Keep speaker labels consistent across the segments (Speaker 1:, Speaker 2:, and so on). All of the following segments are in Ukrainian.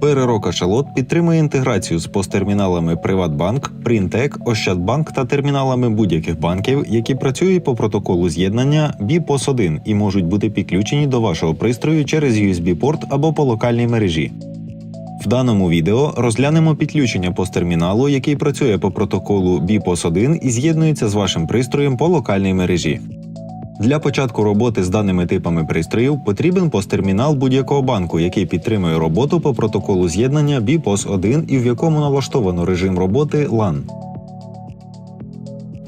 Speaker 1: Переро Кашалот підтримує інтеграцію з посттерміналами Приватбанк, Принтек, Ощадбанк та терміналами будь-яких банків, які працюють по протоколу з'єднання bpos 1 і можуть бути підключені до вашого пристрою через USB-порт або по локальній мережі. В даному відео розглянемо підключення посттерміналу, який працює по протоколу bpos 1 і з'єднується з вашим пристроєм по локальній мережі. Для початку роботи з даними типами пристроїв потрібен посттермінал будь-якого банку, який підтримує роботу по протоколу з'єднання bpos 1 і в якому налаштовано режим роботи LAN.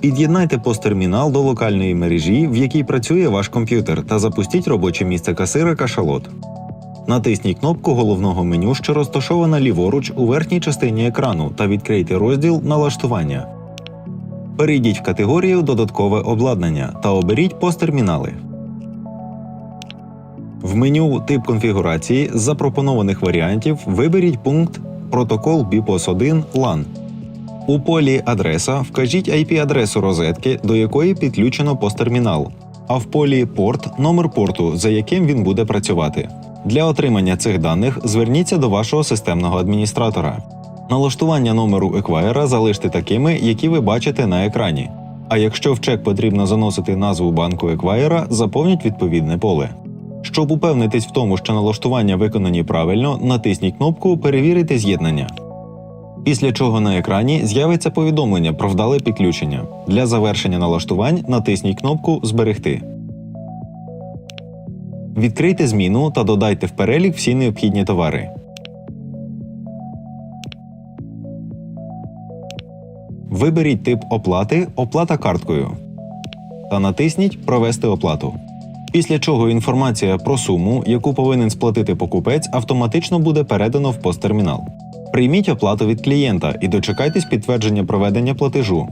Speaker 1: Під'єднайте посттермінал до локальної мережі, в якій працює ваш комп'ютер, та запустіть робоче місце касира кашалот. Натисніть кнопку головного меню, що розташована ліворуч у верхній частині екрану, та відкрийте розділ Налаштування. Перейдіть в категорію Додаткове обладнання та оберіть посттермінали. В меню Тип конфігурації з запропонованих варіантів виберіть пункт Протокол BPOS 1 LAN. У полі Адреса вкажіть IP-адресу розетки, до якої підключено посттермінал, а в полі Порт номер порту, за яким він буде працювати. Для отримання цих даних зверніться до вашого системного адміністратора. Налаштування номеру еквайера залиште такими, які ви бачите на екрані. А якщо в чек потрібно заносити назву банку еквайера, заповніть відповідне поле. Щоб упевнитись в тому, що налаштування виконані правильно, натисніть кнопку Перевірити з'єднання. Після чого на екрані з'явиться повідомлення про вдале підключення. Для завершення налаштувань натисніть кнопку Зберегти. Відкрийте зміну та додайте в перелік всі необхідні товари. Виберіть тип оплати Оплата карткою та натисніть Провести оплату. Після чого інформація про суму, яку повинен сплатити покупець, автоматично буде передано в посттермінал. Прийміть оплату від клієнта і дочекайтесь підтвердження проведення платежу.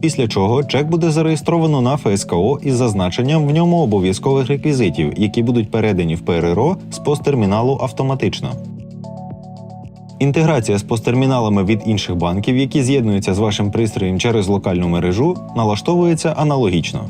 Speaker 1: Після чого чек буде зареєстровано на ФСКО із зазначенням в ньому обов'язкових реквізитів, які будуть передані в ПРРО з посттерміналу автоматично. Інтеграція з посттерміналами від інших банків, які з'єднуються з вашим пристроєм через локальну мережу, налаштовується аналогічно.